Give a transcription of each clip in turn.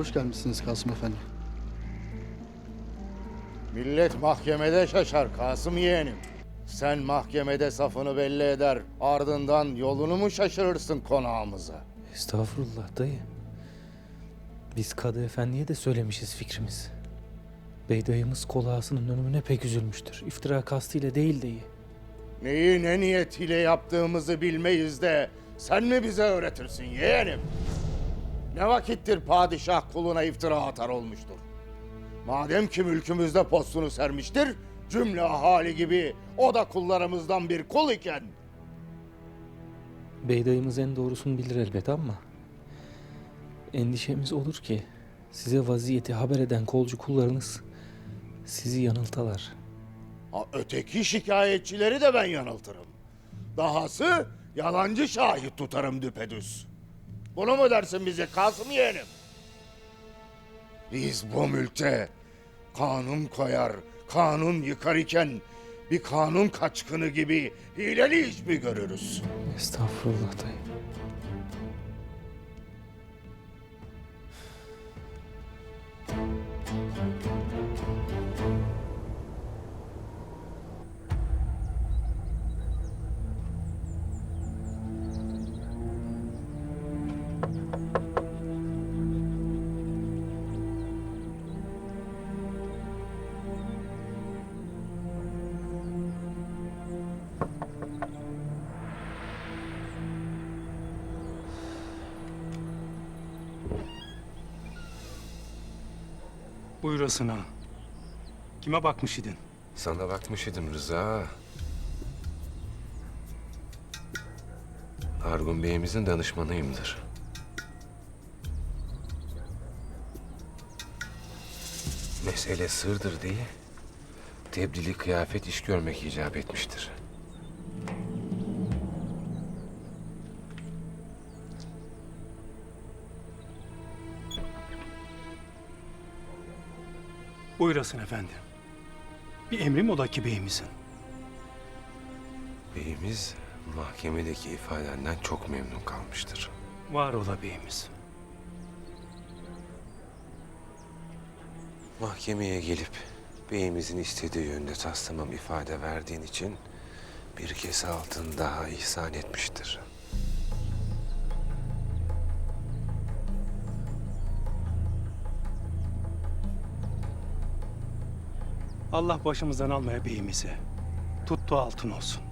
Hoş gelmişsiniz Kasım Efendi. Millet mahkemede şaşar Kasım yeğenim. Sen mahkemede safını belli eder, ardından yolunu mu şaşırırsın konağımıza? Estağfurullah dayı. Biz Kadı Efendi'ye de söylemişiz fikrimiz. Bey dayımız kol ağasının ölümüne pek üzülmüştür. İftira kastıyla değil dayı. Neyi ne niyetiyle yaptığımızı bilmeyiz de sen mi bize öğretirsin yeğenim? Ne vakittir padişah kuluna iftira atar olmuştur? Madem ki mülkümüzde postunu sermiştir, cümle ahali gibi o da kullarımızdan bir kul iken Bey dayımız en doğrusunu bilir elbet ama... Endişemiz olur ki size vaziyeti haber eden kolcu kullarınız sizi yanıltalar. Ha, öteki şikayetçileri de ben yanıltırım. Dahası yalancı şahit tutarım düpedüz. Bunu mu dersin bize Kasım yeğenim? Biz bu mülkte kanun koyar, kanun yıkar iken bir kanun kaçkını gibi hileli iş mi görürüz? Estağfurullah dayı. Buyurasın ha. Kime bakmış idin? Sana bakmış idim Rıza. Argun Bey'imizin danışmanıyımdır. Mesele sırdır diye tebdili kıyafet iş görmek icap etmiştir. Buyurasın efendim. Bir emrim ola ki beyimizin. Beyimiz mahkemedeki ifadenden çok memnun kalmıştır. Var ola beyimiz. Mahkemeye gelip beyimizin istediği yönde taslamam ifade verdiğin için bir kese altın daha ihsan etmiştir. Allah başımızdan almaya beyimizi. Tuttu altın olsun.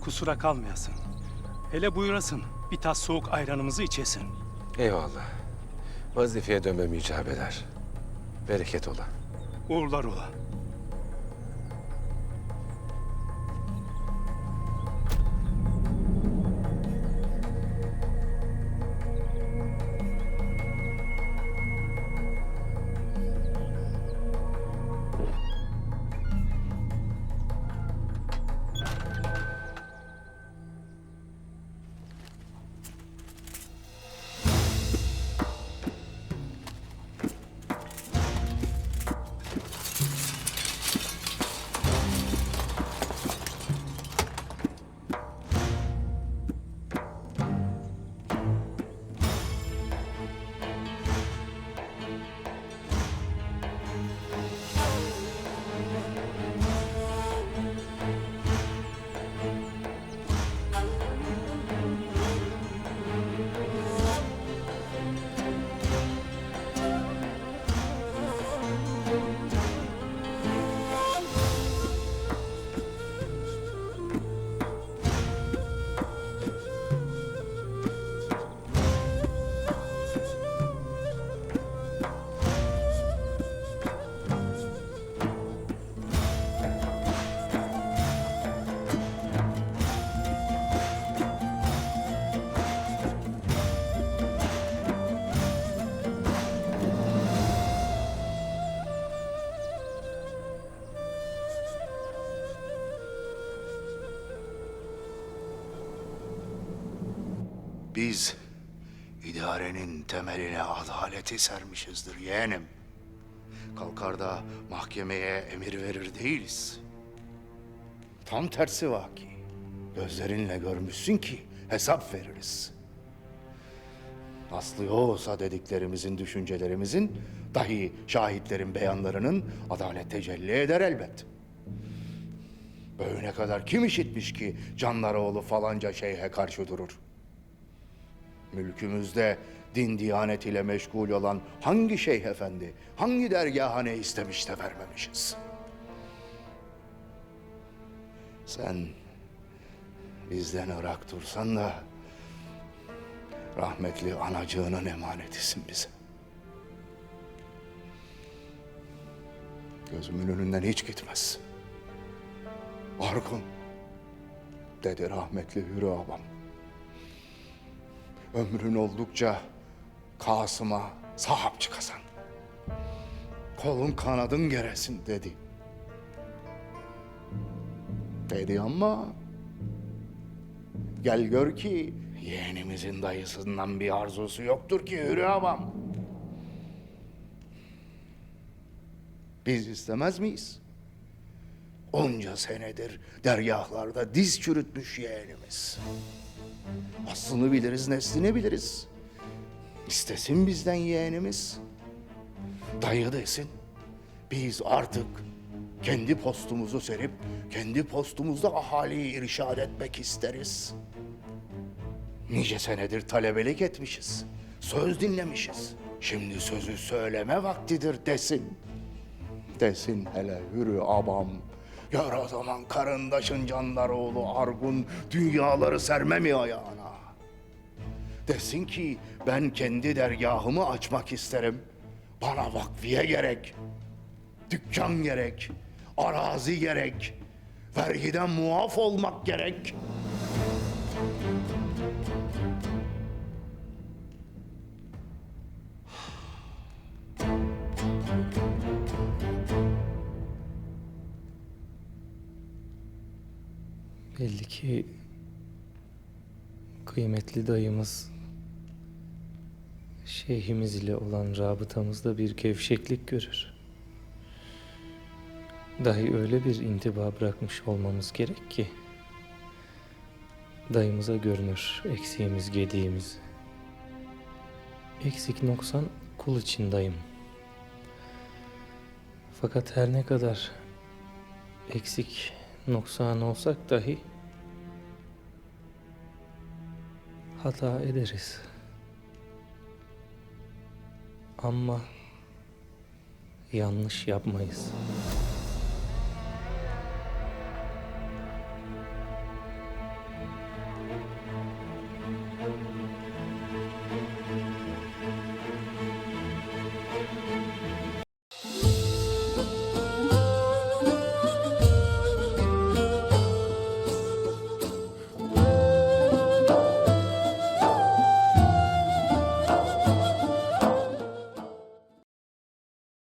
Kusura kalmayasın. Hele buyurasın. Bir tas soğuk ayranımızı içesin. Eyvallah. Vazifeye dönmem icap eder. Bereket ola. Uğurlar ola. Biz idarenin temeline adaleti sermişizdir yeğenim. Kalkar da mahkemeye emir verir değiliz. Tam tersi vaki. Gözlerinle görmüşsün ki hesap veririz. Aslı olsa dediklerimizin, düşüncelerimizin, dahi şahitlerin beyanlarının adalet tecelli eder elbet. Böyle kadar kim işitmiş ki Canlaroğlu falanca şeyhe karşı durur? Mülkümüzde din diyanet ile meşgul olan hangi şeyh efendi, hangi dergaha ne istemiş de vermemişiz? Sen bizden ırak dursan da rahmetli anacığının emanetisin bize. Gözümün önünden hiç gitmez. Argun, dedi rahmetli Hürü abam. Ömrün oldukça Kasım'a sahip çıkasan. Kolun kanadın geresin dedi. Dedi ama gel gör ki yeğenimizin dayısından bir arzusu yoktur ki Hürü abam. Biz istemez miyiz? Onca senedir dergahlarda diz çürütmüş yeğenimiz. Aslını biliriz, neslini biliriz. İstesin bizden yeğenimiz. Dayı desin. Biz artık kendi postumuzu serip, kendi postumuzda ahaliyi irşad etmek isteriz. Nice senedir talebelik etmişiz. Söz dinlemişiz. Şimdi sözü söyleme vaktidir desin. Desin hele hürü abam. Gör o zaman karındaşın candaroğlu Argun dünyaları serme mi ayağına? Desin ki ben kendi dergahımı açmak isterim. Bana vakfiye gerek. Dükkan gerek. Arazi gerek. Vergiden muaf olmak gerek. Belli ki kıymetli dayımız şeyhimiz ile olan rabıtamızda bir gevşeklik görür. Dahi öyle bir intiba bırakmış olmamız gerek ki dayımıza görünür eksiğimiz, gediğimiz. Eksik noksan kul için dayım. Fakat her ne kadar eksik noksan olsak dahi hata ederiz. Ama yanlış yapmayız.